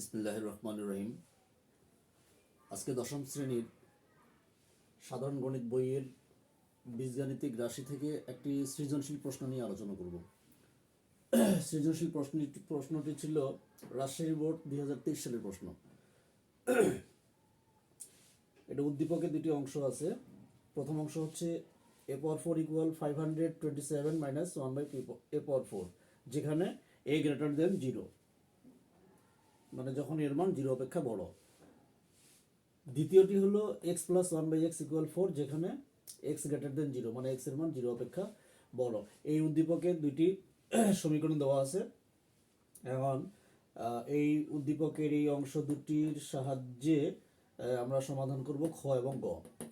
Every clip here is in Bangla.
ইসমিল্লাহ রহমান রহিম। আজকে দশম শ্রেণির সাধারণ গণিত বইয়ের বীজগাণিতিক রাশি থেকে একটি সৃজনশীল প্রশ্ন নিয়ে আলোচনা করব। সৃজনশীল প্রশ্নটি প্রশ্নটি ছিল রাজশাহী বোর্ড দুই হাজার তেইশ সালের প্রশ্ন। এটা উদ্দীপকের দুটি অংশ আছে। প্রথম অংশ হচ্ছে a power four equal five hundred twenty seven minus one by a power four, যেখানে এ গ্রেটার দেন জিরো। মানে যখন এর মান জিরো অপেক্ষা বড়। দ্বিতীয়টি হলো x plus one by x equal four যেখানে এক্স গ্রেটার দেন জিরো মানে এক্সের মান জিরো অপেক্ষা বড়। এই উদ্দীপকে দুইটি সমীকরণ দেওয়া আছে। এখন এই উদ্দীপকের এই অংশ দুটির সাহায্যে আমরা সমাধান করব খ এবং গ।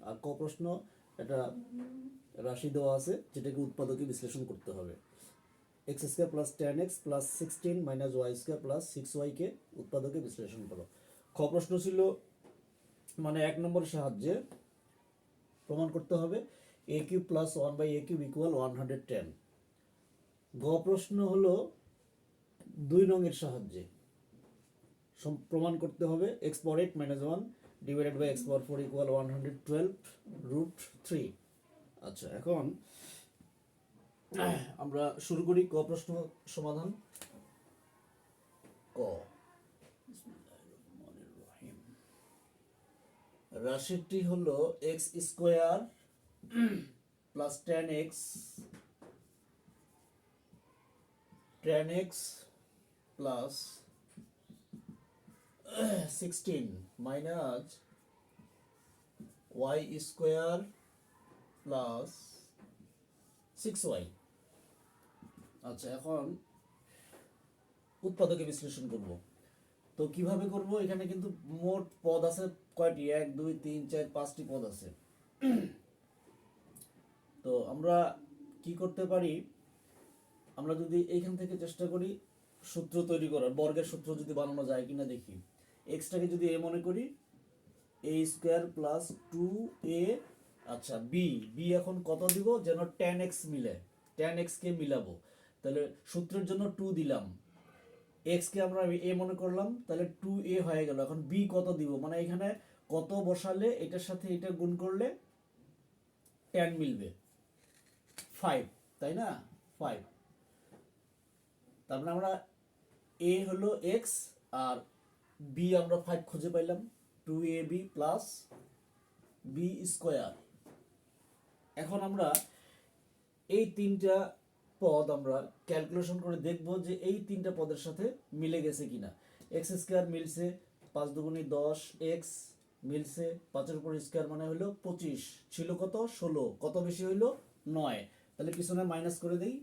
আর ক প্রশ্ন, এটা রাশি দেওয়া আছে, যেটাকে উৎপাদকে বিশ্লেষণ করতে হবে। X square plus ten x plus sixteen minus y square plus six ওয়াইকে উৎপাদকে বিশ্লেষণ করো। খ প্রশ্ন ছিল মানে এক নম্বরের সাহায্যে প্রমাণ করতে হবে a cube plus one by a cube equal one hundred ten গ প্রশ্ন হলো, দুই নংয়ের সাহায্যে প্রমাণ করতে হবে x power eight minus one divided by x power four equal one hundred twelve root three আচ্ছা এখন আমরা শুরু করি ক প্রশ্ন সমাধান। ক। রাশিটি হলো x square plus ten x ten x plus sixteen minus y square plus six y আচ্ছা এখন উৎপাদকে বিশ্লেষণ করব। তো কীভাবে করব? এখানে কিন্তু মোট পদ আছে কয়টি? এক, দুই, তিন, চার, পাঁচটি পদ আছে। তো আমরা কি করতে পারি? আমরা যদি এইখান থেকে চেষ্টা করি সূত্র তৈরি করার, বর্গের সূত্র যদি বানানো যায় কিনা দেখি। এক্সটাকে যদি এ মনে করি a square plus two a আচ্ছা বি বি এখন কত দিব? যেন টেন এক্স মিলে টেন এক্সকে মিলাবো। তাহলে সূত্রের জন্য টু দিলাম। এক্স কে আমরা এ মনে করলাম, তাহলে টু এ হয়ে গেল। এখন বি কত দিব? মানে এখানে কত বসালে এটার সাথে এটা গুণ করলে টেন মিলবে। ফাইভ তাই না? ফাইভ তারপরে আমরা এ হলো এক্স আর বি আমরা ফাইভ খুঁজে পাইলাম। Two a b plus b square এখন আমরা এই তিনটা পদ আমরা ক্যালকুলেশন করে দেখব যে এই তিনটা পদের সাথে মিলে গেছে কিনা। এক্স স্কোয়ার মিলছে পাঁচ দুগুণি দশ এক্স মিলছে পাঁচের উপর স্কোয়ার মানে হলো পঁচিশ। ছিল কত? ষোলো। কত বেশি হইল? নয়। তাহলে পিছনে মাইনাস করে দেই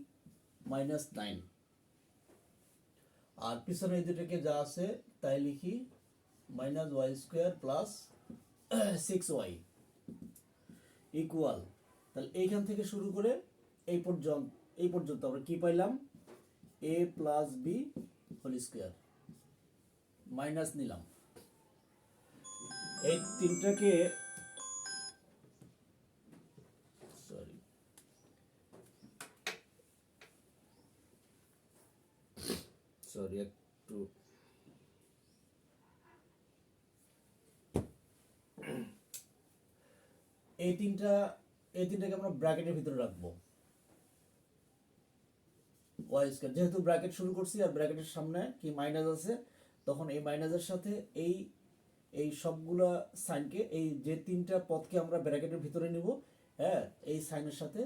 মাইনাস নাইন আর পিছনে এই দুটোকে যা আছে, তাই লিখি minus y square plus six y equal তাহলে এইখান থেকে শুরু করে এই পর্যন্ত এই পর্যন্ত আমরা কি পাইলাম? A plus b whole square minus নিলাম। এই তিনটাকে সরি সরি একটু এই তিনটা, এই তিনটাকে আমরা ব্র্যাকেটের ভিতরে রাখব। ওয়াই স্কয়ার যেহেতু ব্র্যাকেট শুরু করছি আর ব্র্যাকেটের সামনে কি মাইনাস আছে, তখন এই মাইনাসের সাথে এই এই সবগুলা সাইনকে এই যে তিনটা পদকে আমরা ব্র্যাকেটের ভিতরে নিব হ্যাঁ এই সাইনের সাথে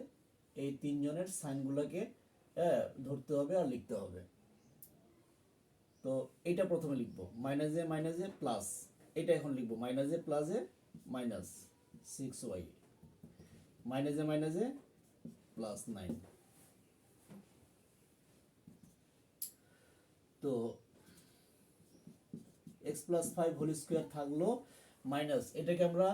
এই তিনজনের সাইনগুলোকে হ্যাঁ ধরতে হবে আর লিখতে হবে। তো এটা প্রথমে লিখব মাইনাসে মাইনাসে প্লাস এটা এখন লিখব মাইনাসে প্লাসে মাইনাস সিক্স ওয়াই মাইনাসে মাইনাসে প্লাস নাইন তো x plus five whole square থাকল মাইনাস এটাকে আমরা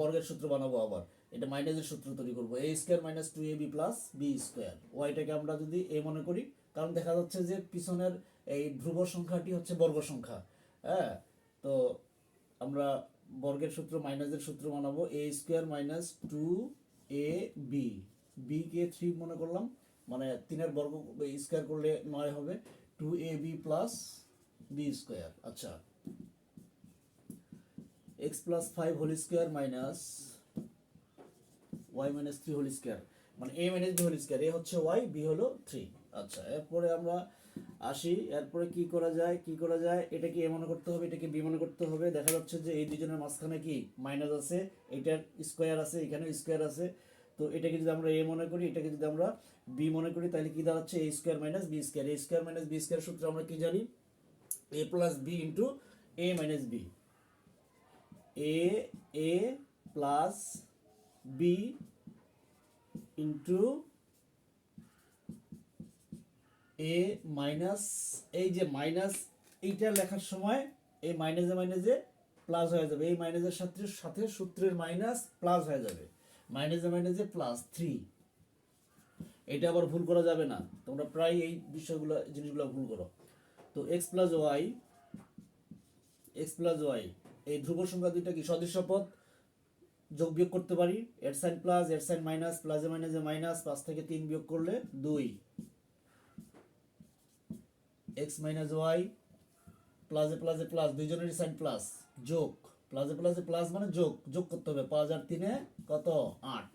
বর্গের সূত্র বানাবো আবার। এটা মাইনাসের সূত্র তৈরি করব। A square minus two a b plus b square ওয়াইটাকে আমরা যদি এ মনে করি, কারণ দেখা যাচ্ছে যে পিছনের এই ধ্রুব সংখ্যাটি হচ্ছে বর্গ সংখ্যা। হ্যাঁ? তো আমরা বর্গের সূত্র মাইনাসের সূত্র বানাবো। A square minus two a b K three মনে করলাম। মানে তিনের বর্গ স্কোয়ার করলে নয় হবে। Two a b plus b square আচ্ছা। X plus five whole square minus y minus three whole square মানে a minus b whole square a হচ্ছে ওয়াই বি হলো থ্রি আচ্ছা। এরপরে আমরা আসি, এরপরে কি করা যায়, কি করা যায় এটাকে এ মনে করতে হবে এটাকে বি মনে করতে হবে? দেখা যাচ্ছে যে এই দুজনের মাঝখানে কি মাইনাস আছে, এটার স্কোয়ার আছে এখানে স্কোয়ার আছে। তো এটাকে যদি আমরা এ মনে করি, এটাকে যদি আমরা বি মনে করি, তাহলে কি দাঁড়াচ্ছে? A square minus b square a square minus b square সূত্র আমরা কি জানি? A plus b into a minus b a a plus b into a minus এই যে মাইনাস এইটা লেখার সময় এই মাইনাসে মাইনাসে প্লাস হয়ে যাবে। এই মাইনাসের সাথে সাথে সূত্রের মাইনাস প্লাস হয়ে যাবে। মাইনাসে মাইনাসে প্লাস থ্রি এটা আবার ভুল করা যাবে না। তোমরা প্রায় এই বিষয়গুলো, জিনিসগুলো ভুল করো। তো x plus y x plus y এই ধ্রুব সংখ্যা দুইটা কি সদৃশ্য পদ যোগ বিয়োগ করতে পারি। এর সাইন প্লাস এর সাইন মাইনাস প্লাসে মাইনাসে মাইনাস পাঁচ থেকে তিন বিয়োগ করলে দুই। এক্স মাইনাস ওয়াই প্লাসে প্লাসে প্লাস দুইজনেরই সাইন প্লাস যোগ। প্লাসে প্লাসে প্লাস মানে যোগ যোগ করতে হবে। পাঁচ আর তিনে কত? আট।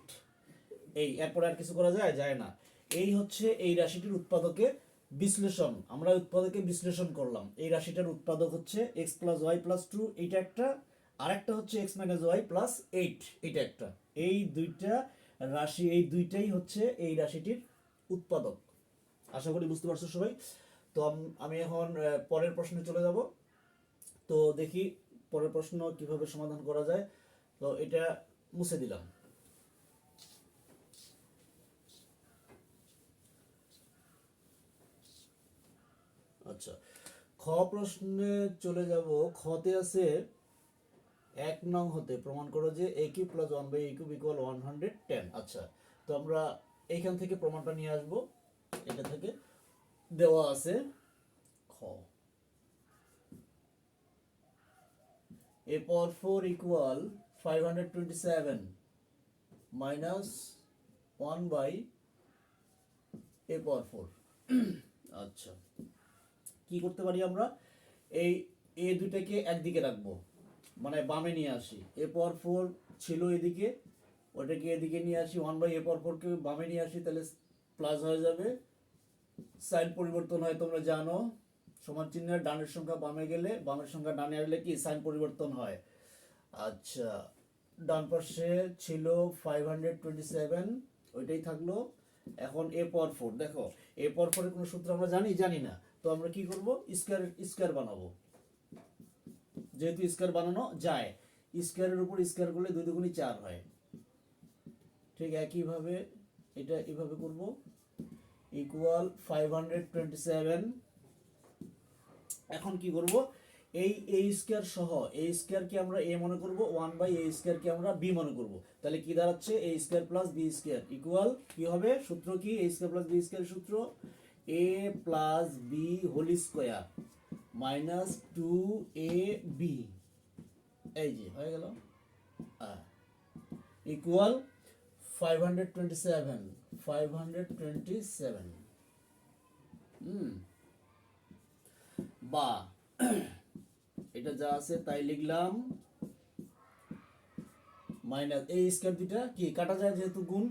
এই, এরপরে আর কিছু করা যায়? যায় না। এই হচ্ছে এই রাশিটির উৎপাদকের বিশ্লেষণ। আমরা উৎপাদকে বিশ্লেষণ করলাম। এই রাশিটার উৎপাদক হচ্ছে x plus y plus two এইটা একটা। আরেকটা হচ্ছে x minus y plus eight এইটা একটা। এই দুইটা রাশি, এই দুইটাই হচ্ছে এই রাশিটির উৎপাদক। আশা করি বুঝতে পারছ সবাই? তো আমি এখন পরের প্রশ্নে চলে যাব। তো দেখি পরের প্রশ্ন কীভাবে সমাধান করা যায়? তো এটা মুছে দিলাম। আচ্ছা খ প্রশ্নে চলে যাব। খতে আছে এক নং হতে প্রমাণ করো যে a cube plus one by a cube equal one hundred ten আচ্ছা তো আমরা এইখান থেকে প্রমাণটা নিয়ে আসব। এটা থেকে দেওয়া আছে খ। Equal five hundred twenty seven minus one by a power four আচ্ছা। কি করতে পারি আমরা? এই এ দুটাকে একদিকে রাখব। মানে বামে নিয়ে আসি। এ পাওয়ার ফোর ছিল এদিকে, ওটাকে এদিকে নিয়ে আসি। ওয়ান বাই এ পাওয়ার ফোরকে বামে নিয়ে আসি, তাহলে প্লাস হয়ে যাবে। সাইন পরিবর্তন হয়, তোমরা জানো। সমান চিহ্নের ডানের সংখ্যা বামে গেলে, বামের সংখ্যা ডানে আসলে কি? সাইন পরিবর্তন হয়। আচ্ছা ডান পাশে ছিল ফাইভ হান্ড্রেড টোয়েন্টি সেভেন ওইটাই থাকল। এখন এ পর ফোর দেখো এ পর ফোরের কোনো সূত্র আমরা জানি? জানি না। তো আমরা কি করব? স্কয়ার স্কয়ার বানাবো। যেহেতু স্কয়ার বানানো যায় স্কয়ারের উপর স্কয়ার করলে দুই দুগুণই চার হয়। ঠিক একইভাবে, এটা এইভাবে করব। Equal five hundred twenty seven এখন কি করব? এই এ স্কয়ার সহ এ স্কয়ারকে আমরা এ মনে করব ওয়ান বাই এ স্কয়ারকে আমরা বি মনে করব। তাহলে কি দাঁড়াচ্ছে? A square plus b square equal কি হবে? সূত্র কি? A square plus b square সূত্র? A plus b whole square minus two a b এই যে, হয়ে গেল? Equal five hundred twenty seven five hundred twenty seven hmm বা। এটা যা আছে তাই লিখলাম। মাইনাস এই স্কয়ার দুইটা কি? কাটা যায় যেহেতু গুণ।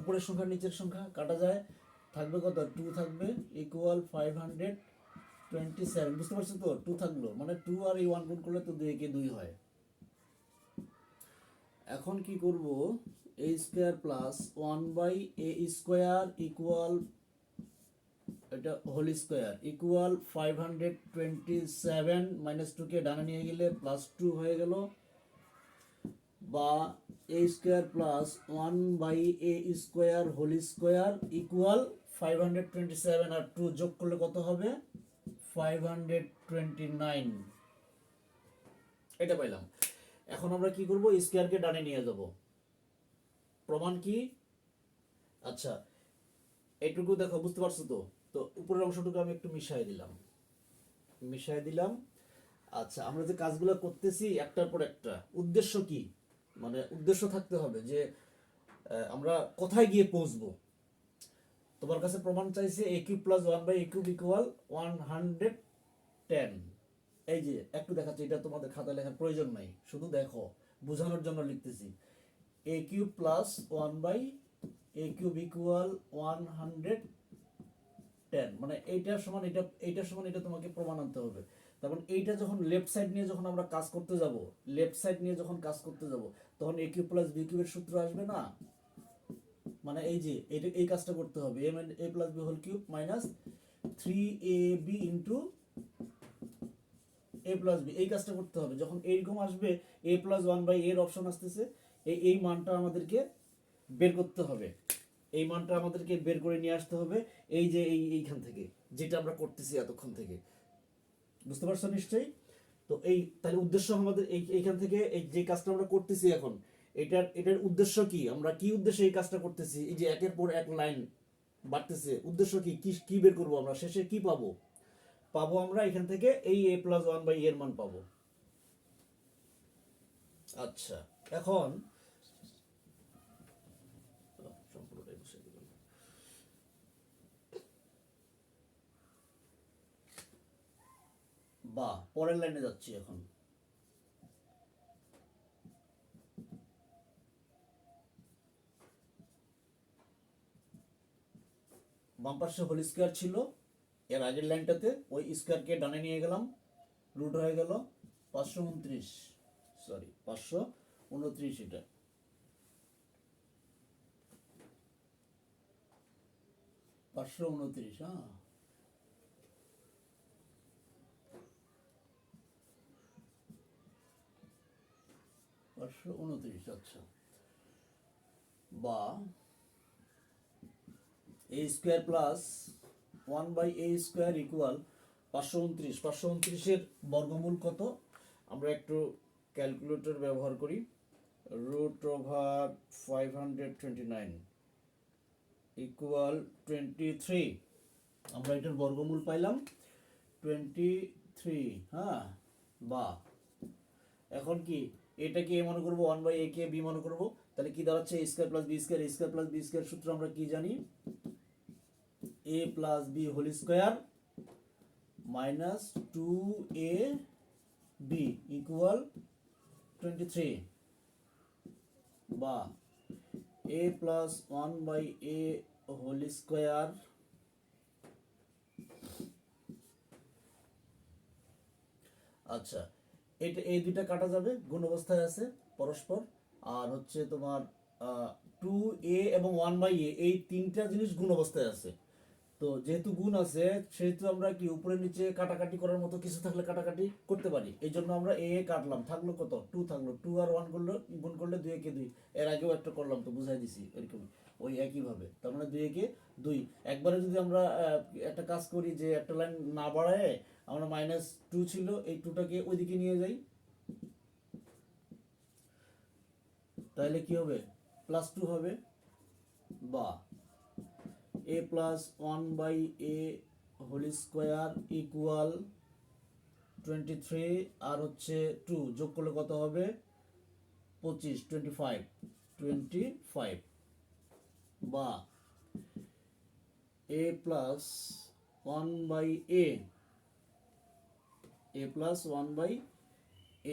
উপরের সংখ্যা, নিচের সংখ্যা কাটা যায়। থাকবে কত? টু থাকবে। Equal five hundred twenty seven বুঝতে পারছ তো? টু থাকল। মানে টু আর এই ওয়ান গুণ করলে তো দুই একে দুই হয়। এখন কি করব? A square plus one by a square equal এটা whole square. Equal five hundred twenty seven minus টুকে ডানে নিয়ে গেলে প্লাস টু হয়ে গেল। বা a square plus one by a square whole square equal five hundred twenty seven R two যোগ করলে কত হবে? ফাইভ হান্ড্রেড টোয়েন্টি নাইন এটা পাইলাম। এখন আমরা কি করব? স্কোয়ারকে ডানে নিয়ে যাব। প্রমাণ কি? আচ্ছা এটুকু দেখো, বুঝতে পারছ তো? তো উপরের অংশটুকু আমি একটু মিশাই দিলাম। মিশাই দিলাম। আচ্ছা আমরা যে কাজগুলো করতেছি একটার পর একটা, উদ্দেশ্য কি? মানে উদ্দেশ্য থাকতে হবে যে আমরা কোথায় গিয়ে পৌঁছবো? তোমার কাছে প্রমাণ চাইছে a cube plus one by a cube equal one hundred ten এই যে, একটু দেখাচ্ছি, এটা তোমাদের খাতা লেখার প্রয়োজন নাই, শুধু দেখো, বোঝানোর জন্য লিখতেছি। A cube plus one by a cube equal one hundred ten মানে এইটার সমান এটা এইটার সমান এটা তোমাকে প্রমাণ আনতে হবে। তারপর এইটা যখন লেফট সাইড নিয়ে যখন আমরা কাজ করতে যাব লেফট সাইড নিয়ে যখন কাজ করতে যাব, তখন এ কিউব প্লাস বি কিউবের সূত্র আসবে না? মানে এই যে এটা এই কাজটা করতে হবে। M a plus b whole cube minus three a b into a plus b এই কাজটা করতে হবে। যখন এইরকম আসবে এ প্লাস ওয়ান বাই এর অপশন আসতেছে, এই এই মানটা আমাদেরকে বের করতে হবে। এই মানটা আমাদেরকে বের করে নিয়ে আসতে হবে, এই যে এই এইখান থেকে, যেটা আমরা করতেছি এতক্ষণ থেকে। বুঝতে পারছ নিশ্চয়ই? তো এই, তাহলে উদ্দেশ্য আমাদের এই, এইখান থেকে এই যে কাজটা আমরা করতেছি এখন, এটার এটার উদ্দেশ্য কি? আমরা কি উদ্দেশ্যে এই কাজটা করতেছি? এই যে একের পর এক লাইন বাড়তেছে, উদ্দেশ্য কি? কি কি বের করব আমরা? শেষে কি পাবো? পাবো আমরা এখান থেকে এই এ প্লাস ওয়ান বাই এর মান পাবো। আচ্ছা এখন বা পরের লাইনে যাচ্ছি এখন। বাম হোল স্কোয়ার ছিল, এর আগের লাইনটাতে ওই স্কোয়ারকে ডানে নিয়ে গেলাম রুট হয়ে গেল পাঁচশো উনত্রিশ সরি পাঁচশো উনত্রিশ এটা। পাঁচশো উনত্রিশ হ্যাঁ। পাঁচশো উনত্রিশ আচ্ছা। বা a square plus one by a square equal পাঁচশো উনত্রিশ। পাঁচশো উনত্রিশের বর্গমূল কত? আমরা একটু ক্যালকুলেটর ব্যবহার করি। Root over five hundred twenty nine equal twenty three আমরা এটার বর্গমূল পাইলাম টোয়েন্টি থ্রি হ্যাঁ? বা এখন কি? এটাকে এ মনে করব? ওয়ান বাই এ কে বি মনে করব? তাহলে কি দাঁড়াচ্ছে? A square plus b square a square plus b square সূত্র আমরা কি জানি? A plus b whole square minus two a b equal twenty three বা a plus one by a whole square আচ্ছা। এটা, এই দুইটা কাটা যাবে, গুণ অবস্থায় আছে পরস্পর। আর হচ্ছে তোমার টু এ এবং ওয়ান বাই এ এই তিনটা জিনিস গুণ অবস্থায় আছে। তো যেহেতু গুণ আছে, সেহেতু আমরা কি উপরে নিচে কাটাকাটি করার মতো কিছু থাকলে কাটাকাটি করতে পারি। এই জন্য আমরা এ এ কাটলাম। থাকল কত? টু থাকল। টু আর ওয়ান করলে, গুণ করলে দুই একে দুই। এর আগেও একটা করলাম তো, বুঝাই দিছি এরকম। ওই একইভাবে। তার মানে দুই একে দুই। একবারে যদি আমরা একটা কাজ করি যে একটা লাইন না বাড়ায় আমরা মাইনাস টু ছিল, এই টুটাকে ওইদিকে নিয়ে যাই। তাহলে কি হবে? প্লাস টু হবে। বা a plus one by a whole square equal twenty three আর হচ্ছে টু যোগ করলে কত হবে? পঁচিশ টোয়েন্টি ফাইভ টোয়েন্টি ফাইভ বা a plus one by a a plus one by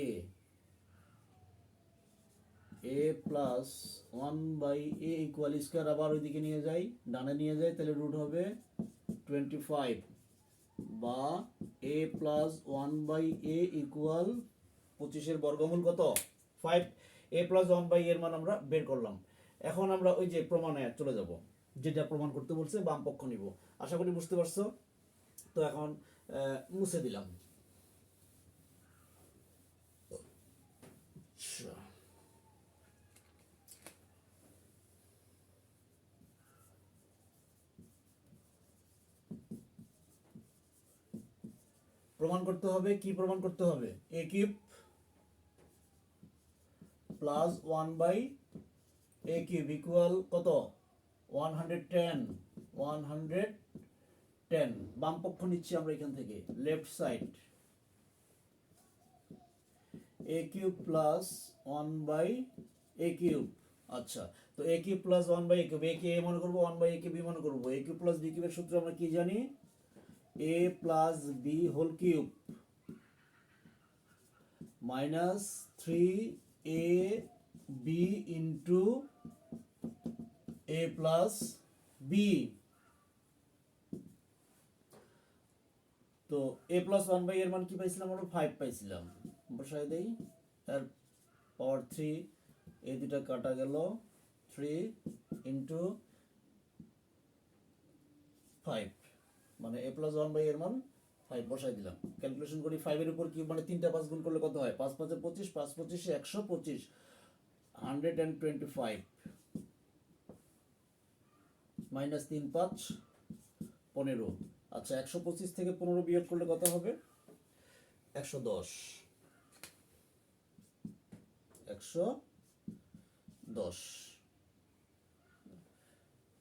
a a plus one by a equal square আবার ওইদিকে নিয়ে যাই, ডানে নিয়ে যাই, তাহলে রুট হবে টোয়েন্টি ফাইভ বা a plus one by a equal পঁচিশের বর্গমূল কত? Five a plus one by এর মান আমরা বের করলাম। এখন আমরা ওই যে প্রমাণে চলে যাব, যেটা প্রমাণ করতে বলছে বাম পক্ষ নিব। আশা করি বুঝতে পারছ? তো এখন মুছে দিলাম। প্রমাণ করতে হবে, কি প্রমাণ করতে হবে? A cube plus one by a cube equal কত? One hundred ten one hundred ten বাম পক্ষ নিচ্ছি আমরা এখান থেকে left side a cube plus one by a cube আচ্ছা তো a cube plus one by a cube a K a মনে করব ওয়ান বাই এ কে বি মনে করব। এ কিউব প্লাস বি কিউবের সূত্র আমরা কি জানি? A plus b whole cube minus three a b into a plus b তো এ প্লাস ওয়ান বাই এর মান কি পাইছিলাম? আমরা ফাইভ পাইছিলাম। বসাই দেই। এর পাওয়ার থ্রি এই দুটা কাটা গেল। থ্রি ইন্টু ফাইভ মানে এ প্লাস ওয়ান বাই এর মান ফাইভ বসাই দিলাম। ক্যালকুলেশন করি ফাইভের উপর কি মানে তিনটা পাঁচ গুণ করলে কত হয়? পাঁচ পাঁচে পঁচিশ, পাঁচ পঁচিশে একশো পঁচিশ hundred and twenty five minus তিন পাঁচ, পনেরো। আচ্ছা একশো পঁচিশ থেকে পনেরো বিয়োগ করলে কত হবে? একশো দশ। একশো দশ।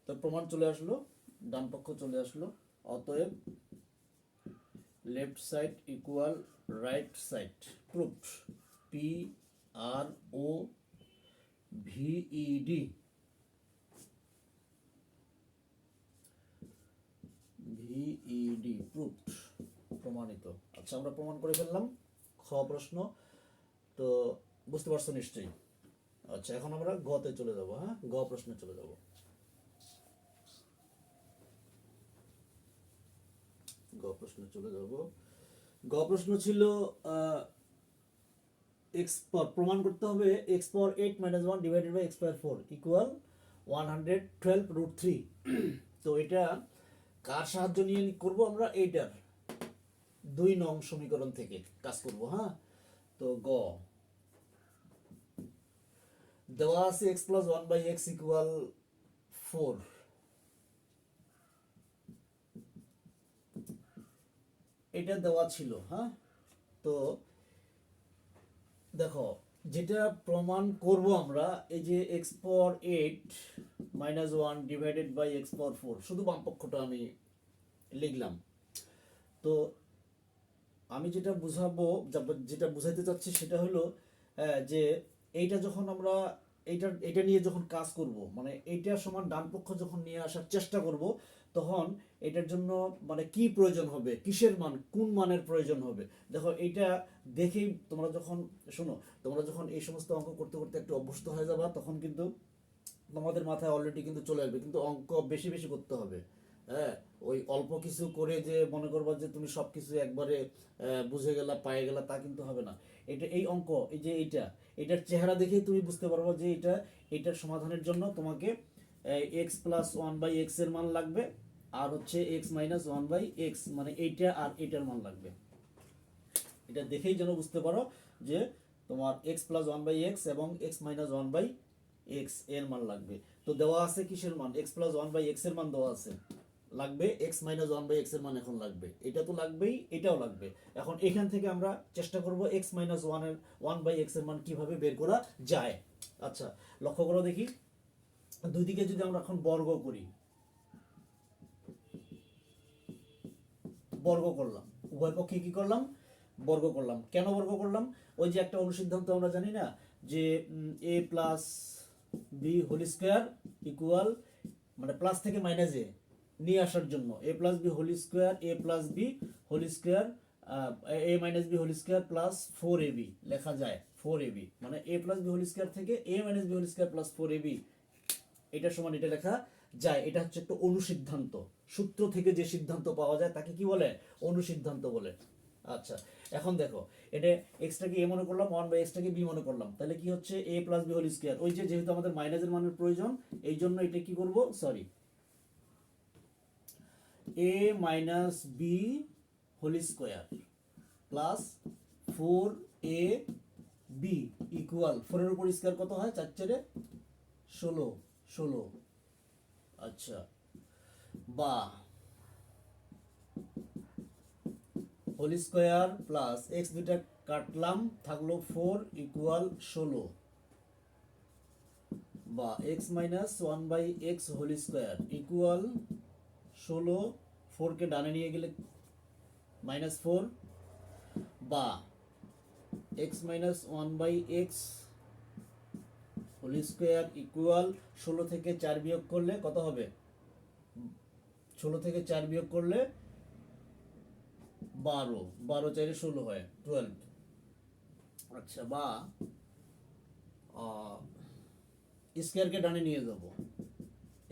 তো প্রমাণ চলে আসলো, ডান পক্ষ চলে আসলো। অতএব left side equal right side proof P R O V E D V E D proof প্রমাণিত। আচ্ছা আমরা প্রমাণ করে ফেললাম, খ প্রশ্ন। তো বুঝতে পারছ নিশ্চয়ই? আচ্ছা এখন আমরা গতে চলে যাব হ্যাঁ? গ প্রশ্নে চলে যাব। গ প্রশ্নে চলে যাব। গ প্রশ্ন ছিল এক্স প্রমাণ করতে হবে x power eight minus one divided by x power four equal one hundred twelve root three তো এটা কার সাহায্য নিয়ে করব আমরা? এইটার। দুই নং সমীকরণ থেকে কাজ করব হ্যাঁ? তো গ। দেওয়া আছে x plus one by x equal four এটা দেওয়া ছিল হ্যাঁ? তো দেখো, যেটা প্রমাণ করব আমরা, এই যে x power eight minus one divided by x power four শুধু বাম পক্ষটা আমি লিখলাম। তো আমি যেটা বুঝাবো যেটা বুঝাইতে চাচ্ছি সেটা হলো যে এইটা যখন আমরা এইটা এটা নিয়ে যখন কাজ করব মানে এইটা সমান ডান পক্ষ যখন নিয়ে আসার চেষ্টা করব তখন এটার জন্য মানে কি প্রয়োজন হবে? কিসের মান? কোন মানের প্রয়োজন হবে? দেখো এইটা দেখেই তোমরা যখন, শোনো, তোমরা যখন এই সমস্ত অঙ্ক করতে করতে একটু অভ্যস্ত হয়ে যাবা, তখন কিন্তু তোমাদের মাথায় অলরেডি কিন্তু চলে আসবে। কিন্তু অঙ্ক বেশি বেশি করতে হবে। হ্যাঁ ওই অল্প কিছু করে যে মনে করবা যে তুমি সব কিছু একবারে বুঝে গেলা, পায়ে গেলা, তা কিন্তু হবে না। এটা এই অঙ্ক, এই যে এইটা, এটার চেহারা দেখেই তুমি বুঝতে পারব যে এটা, এটার সমাধানের জন্য তোমাকে এক্স প্লাস ওয়ান বাই এক্সের মান লাগবে। আর হচ্ছে x minus one by x মানে এইটা আর এইটার মান লাগবে। এটা দেখেই যেন বুঝতে পারো যে তোমার x plus one by x এবং এক্স মাইনাস ওয়ান বাই এক্সের মান লাগবে। তো দেওয়া আছে কিসের মান? এক্স প্লাস ওয়ান বাই এক্সের মান দেওয়া আছে। লাগবে এক্স মাইনাস ওয়ান বাই এক্সের মান এখন লাগবে। এটা তো লাগবেই, এটাও লাগবে। এখন এখান থেকে আমরা চেষ্টা করব এক্স মাইনাস ওয়ানের ওয়ান বাই এক্সের মান কীভাবে বের করা যায়। আচ্ছা লক্ষ্য করো দেখি। দুই দিকে যদি আমরা এখন বর্গ করি বর্গ করলাম। উভয় পক্ষে কি করলাম? বর্গ করলাম। কেন বর্গ করলাম? ওই যে একটা অনুসিদ্ধান্ত আমরা জানি না, যে a plus b whole square equal মানে প্লাস থেকে মাইনাস এ নিয়ে আসার জন্য। A plus b whole square a plus b whole square a minus b whole square plus four a b লেখা যায় ফোর এ বি মানে a plus b whole square থেকে a minus b whole square plus four a b এটা সমান এটা লেখা যায়, এটা হচ্ছে একটা অনুসিদ্ধান্ত। সূত্র থেকে যে সিদ্ধান্ত পাওয়া যায়, তাকে কি বলে? অনুসিদ্ধান্ত বলে। আচ্ছা এখন দেখো, এটা এক্সটাকে এ মনে করলাম ওয়ান বাই এক্সটাকে বি মনে করলাম। তাহলে কি হচ্ছে? A plus b whole square ওই যে যেহেতু আমাদের মাইনাসের মানের প্রয়োজন, এই জন্য এটা কি করব? Sorry a minus b whole square plus four a b equal ফোরের উপর স্কোয়ার কত হয়? চার চারে ষোলো ষোলো। আচ্ছা। বা হোল স্কোয়ার প্লাস এক্স দুইটা কাটলাম, থাকল ফোর ইকুয়াল ষোলো। বা x minus one by x whole square equal ষোলো, ফোরকে ডানে নিয়ে গেলে মাইনাস ফোর। বা x minus one by x whole square equal ষোলো থেকে চার বিয়োগ করলে কত হবে? ষোলো থেকে চার বিয়োগ করলে বারো। বারো চারে ষোলো হয় টুয়েলভ আচ্ছা বা স্কোয়ারকে ডানে নিয়ে যাব।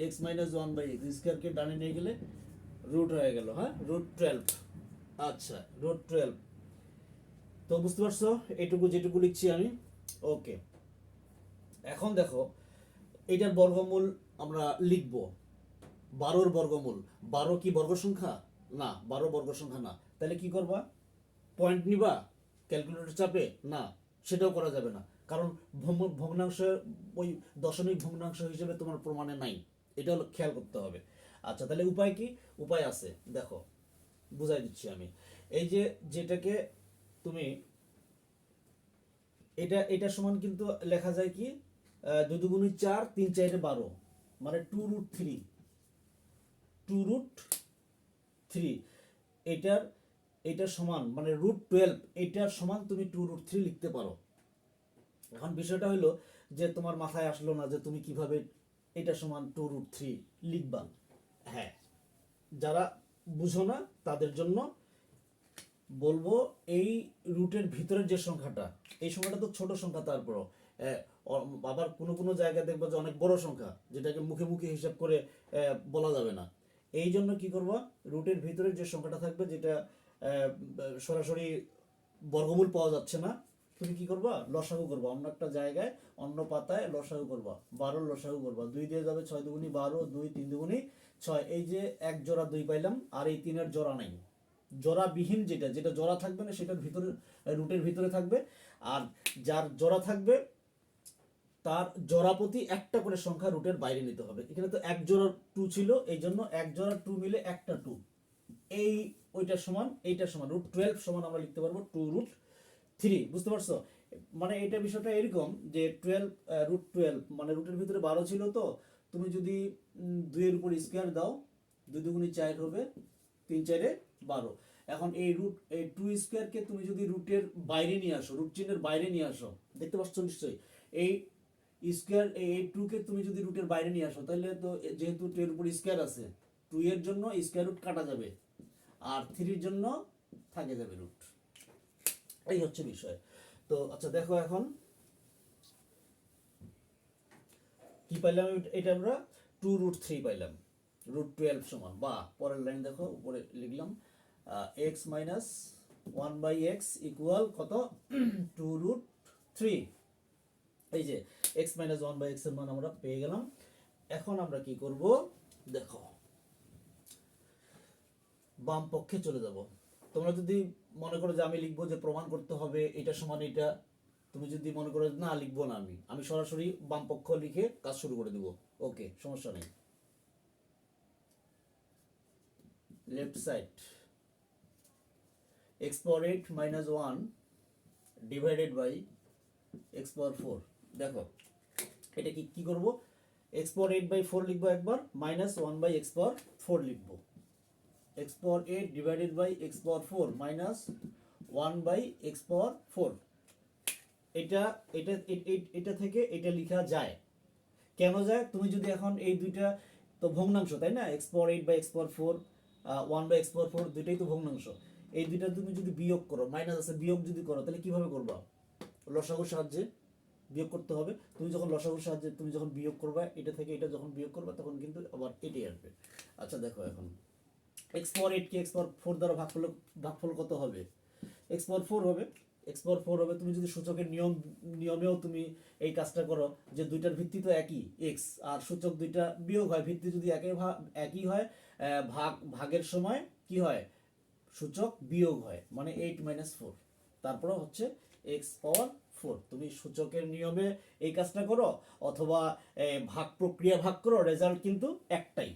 X minus one by x স্কোয়ারকে ডানে নিয়ে গেলে রুট হয়ে গেল হ্যাঁ? রুট টুয়েলভ আচ্ছা রুট টুয়েলভ তো বুঝতে পারছ? এটুকু যেটুকু লিখছি আমি। ওকে এখন দেখো, এটার বর্গমূল আমরা লিখব। বারোর বর্গমূল। বারো কি বর্গ সংখ্যা? না, বারো বর্গ সংখ্যা না। তাহলে কি করবা? পয়েন্ট নিবা? ক্যালকুলেটর চাপে? না, সেটাও করা যাবে না। কারণ ভগ্নাংশ, ওই দশমিক ভগ্নাংশ হিসেবে তোমার প্রমাণে নাই। এটা হলো খেয়াল করতে হবে। আচ্ছা তাহলে উপায় কি? উপায় আছে। দেখো, বুঝাই দিচ্ছি আমি। এই যে যেটাকে তুমি, এটা এটা সমান কিন্তু লেখা যায় কি? দুই দুগুণি চার, তিন চারে বারো। মানে two root three two root three এটার এটার সমান মানে রুট টুয়েলভ এটার সমান তুমি টু রুট থ্রি লিখতে পারো। এখন বিষয়টা হলো যে তোমার মাথায় আসলো না যে তুমি কীভাবে এটা সমান টু রুট থ্রি লিখবা। হ্যাঁ যারা বুঝো না, তাদের জন্য বলব এই রুটের ভিতরের যে সংখ্যাটা, এই সংখ্যাটা তো ছোট সংখ্যা তারপরও। আবার কোনো কোনো জায়গায় দেখব যে অনেক বড় সংখ্যা, যেটাকে মুখে মুখে হিসাব করে বলা যাবে না। এই জন্য কি করবা? রুটের ভিতরে যে সংখ্যাটা থাকবে, যেটা সরাসরি বর্গমূল পাওয়া যাচ্ছে না, তুমি কি করবা? লসাগু করবা। অন্য একটা জায়গায় অন্য পাতায় লসাগু করবা। বারো লসাগু করবা। দুই দিয়ে যাবে ছয় দুগুনি বারো, দুই তিন দুগুনি ছয়। এই যে এক জোড়া দুই পাইলাম, আর এই তিনের জোড়া নাই। জোড়াবিহীন যেটা যেটা জোড়া থাকবে না, সেটার ভিতরে রুটের ভিতরে থাকবে। আর যার জোড়া থাকবে তার জোড়া প্রতি একটা করে সংখ্যা রুটের বাইরে নিতে হবে। এখানে তো এক জোড়া টু ছিল, এই জন্য এক জোড়া টু মিলে একটা টু এই ওইটার সমান, এইটার সমান রুট টুয়েলভ সমান আমরা লিখতে পারব টু রুট থ্রি বুঝতে পারছ? মানে এটা বিষয়টা এরকম যে টুয়েলভ রুট টুয়েলভ মানে রুটের ভিতরে বারো ছিল তো, তুমি যদি দুইয়ের উপর স্কোয়ার দাও, দুই দুগুণি চার হবে, তিন চারে বারো। এখন এই রুট এই টু স্কোয়ারকে তুমি যদি রুটের বাইরে নিয়ে আসো রুট চিহ্নের বাইরে নিয়ে আসো, দেখতে পাচ্ছ নিশ্চয়ই, এই স্কোয়ার এই টুকে তুমি যদি রুটের বাইরে নিয়ে আসো, তাহলে তো যেহেতু টু এর উপর স্কোয়ার আছে টু এর জন্য স্কোয়ার রুট কাটা যাবে আর থ্রির জন্য থাকে যাবে রুট এই হচ্ছে বিষয়। তো আচ্ছা দেখো এখন কি পাইলাম এটা- আমরা টু রুট থ্রি পাইলাম। রুট টুয়েলভ সমান। বা পরের লাইন দেখো, উপরে লিখলাম x minus one by x equal কত? টু রুট থ্রি এই যে এক্স মাইনাস ওয়ান বাই এক্সের মান আমরা পেয়ে গেলাম। এখন আমরা কি করব? দেখো, বাম পক্ষে চলে যাব। তোমরা যদি মনে করো যে আমি লিখব যে প্রমাণ করতে হবে, এটা সমান এটা, তুমি যদি মনে করো না, লিখব না আমি। আমি সরাসরি বাম পক্ষ লিখে কাজ শুরু করে দিব। ওকে সমস্যা নেই। Left side x power eight minus one divided by x power four দেখো, এটা কি কি করব? X power eight by four লিখব একবার minus one by x power four লিখব। X power eight divided by x power four minus one by x power four এটা এটা এটা থেকে এটা লেখা যায়। কেন যায়? তুমি যদি এখন এই দুইটা, তো ভগ্নাংশ, তাই না? X power eight by x power four one by x power four দুইটাই তো ভগ্নাংশ। এই দুইটা তুমি যদি বিয়োগ করো মাইনাস আছে, বিয়োগ যদি করো, তাহলে কীভাবে করবা? লসাগুর সাহায্যে। বিয়োগ করতে হবে। তুমি যখন লসাগুর সাহায্যে, তুমি যখন বিয়োগ করবা, এটা থেকে এটা যখন বিয়োগ করবা, তখন কিন্তু আবার এটাই আসবে। আচ্ছা দেখো এখন। এক্স পাওয়ার এইট কে? এক্স পাওয়ার ফোর দ্বারা ভাগ করলে ভাগফল কত হবে? এক্স পাওয়ার ফোর হবে। এক্স পাওয়ার ফোর হবে, তুমি যদি সূচকের নিয়ম, নিয়মেও তুমি এই কাজটা করো যে দুইটার ভিত্তি তো একই এক্স আর সূচক দুইটা বিয়োগ হয়, ভিত্তি যদি একই ভাগ, একই হয় ভাগ, ভাগের সময় কি হয়? সূচক বিয়োগ হয় মানে এইট মাইনাস ফোর তারপরে হচ্ছে এক্স পাওয়ার ফোর তুমি সূচকের নিয়মে এই কাজটা করো, অথবা ভাগ প্রক্রিয়া ভাগ করো রেজাল্ট কিন্তু একটাই।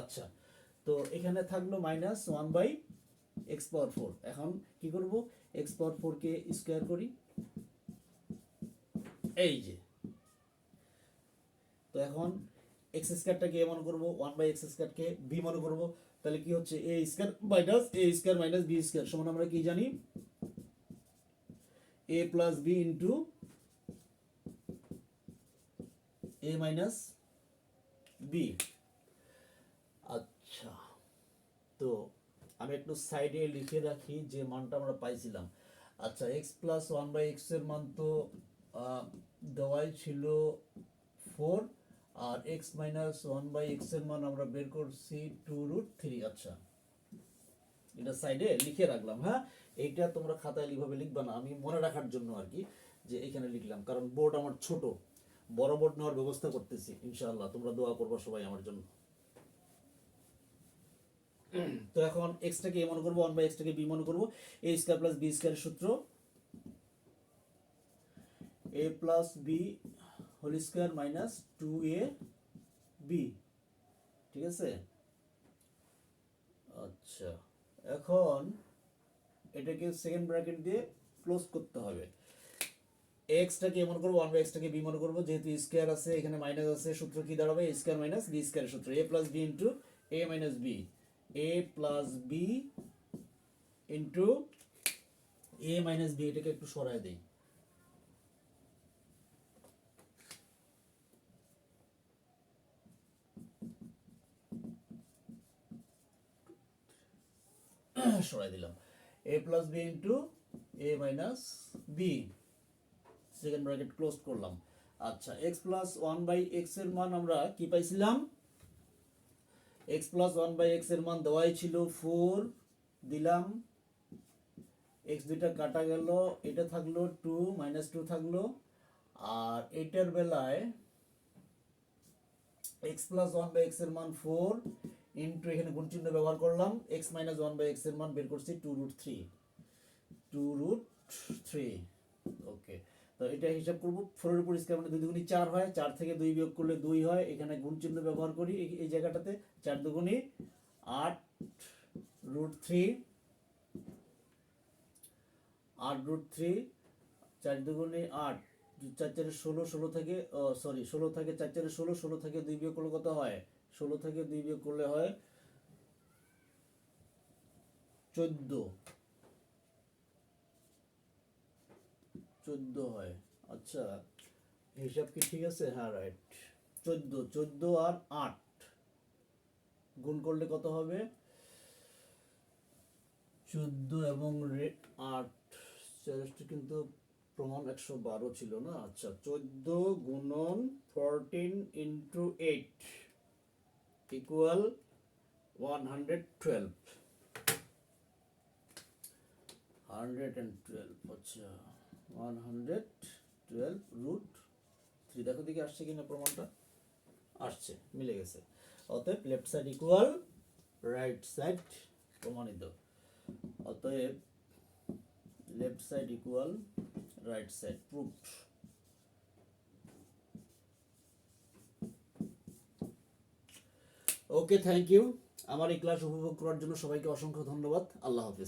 আচ্ছা তো এখানে থাকল minus one by x power four এখন কি করব? এক্স পাওয়ার ফোরকে স্কোয়ার করি। এই যে। তো এখন এক্স স্কোয়ারটাকে এ মনে করব ওয়ান বাই এক্স স্কোয়ারকে বি মনে করব। তাহলে কি হচ্ছে? A square minus a square minus b square সমান আমরা কি জানি? A plus b into a minus b আচ্ছা। তো আমি একটু সাইডে লিখে রাখি যে মানটা আমরা পাইছিলাম। আচ্ছা এক্স প্লাস ওয়ান বাই এক্সের মান তো দেওয়াই ছিল ফোর আর এক্স মাইনাস ওয়ান বাই এক্সের মান আমরা বের করছি টু রুট থ্রি আচ্ছা এটা সাইডে লিখে রাখলাম হ্যাঁ? এইটা তোমরা খাতায় এইভাবে লিখবা না, আমি মনে রাখার জন্য আর কি যে এখানে লিখলাম, কারণ বোর্ড আমার ছোট, বড় বোর্ড নেওয়ার ব্যবস্থা করতেছি, ইনশাআল্লাহ, তোমরা দোয়া করবা সবাই আমার জন্য। তো এখন এক্সটাকে এ মনে করব ওয়ান বাই এক্সটাকে বি মনে করব এ স্কোয়ার প্লাস বি স্কোয়ারের সূত্র a plus b whole square minus two a b ঠিক আছে? আচ্ছা এখন এটাকে সেকেন্ড ব্র্যাকেট দিয়ে ক্লোজ করতে হবে। এক্সটাকে মনে করব? ওয়ান বাই এক্সটাকে বি মনে করব। যেহেতু স্কোয়ার আছে, এখানে মাইনাস আছে, সূত্র কি দাঁড়াবে? স্কোয়ার মাইনাস বি স্কোয়ারের সূত্র। A plus b into a minus b a plus b into a minus b এটাকে একটু সরায় দেই। সরাই দিলাম। A plus b into a minus b second bracket close করলাম। আচ্ছা এক্স প্লাস ওয়ান বাই এক্সের মান আমরা কি পাইছিলাম? এক্স প্লাস ওয়ান বাই এক্সের মান দেওয়াই ছিল ফোর দিলাম। এক্স দুইটা কাটা গেল, এটা থাকল টু মাইনাস টু থাকল। আর এটার বেলায় এক্স প্লাস ওয়ান বাই এক্সের মান ফোর ইন্টু এখানে গুণ চিহ্ন ব্যবহার করলাম এক্স মাইনাস ওয়ান বাই এক্সের মান বের করছি two root three two root three okay তো এটা হিসাব করব ফোরের উপর স্কোয়ার মানে দুই দুগুণি চার হয়, চার থেকে দুই বিয়োগ করলে দুই হয়, এখানে গুণ চিহ্ন ব্যবহার করি এই- জায়গাটাতে, চার দুগুণি আট রুট থ্রি আট রুট থ্রি চার দুগুণে আট, চার চারে ষোলো ষোলো থেকে সরি ষোলো থেকে, চার চারে ষোলো ষোলো থেকে দুই বিয়োগ করলে কত হয়? ষোলো থেকে দুই বিয়োগ করলে হয় চোদ্দ। চোদ্দ হয়। আচ্ছা হিসাব কি ঠিক আছে? হ্যাঁ রাইট চোদ্দ চোদ্দ আর আট। গুণ করলে কত হবে? চোদ্দ এবং আট। চারটি কিন্তু প্রমাণ একশো বারো ছিল না? আচ্ছা চোদ্দ গুণন fourteen into eight equal one hundred twelve hundred and twelve আচ্ছা। One hundred twelve root three দেখো দিকে আসছে কিনা প্রমাণটা? আসছে, মিলে গেছে। অতএব left side equal right side প্রমাণিত। অতএব left side equal right side proofed okay thank you আমার এই ক্লাস উপভোগ করার জন্য সবাইকে অসংখ্য ধন্যবাদ। আল্লাহ হাফিজ।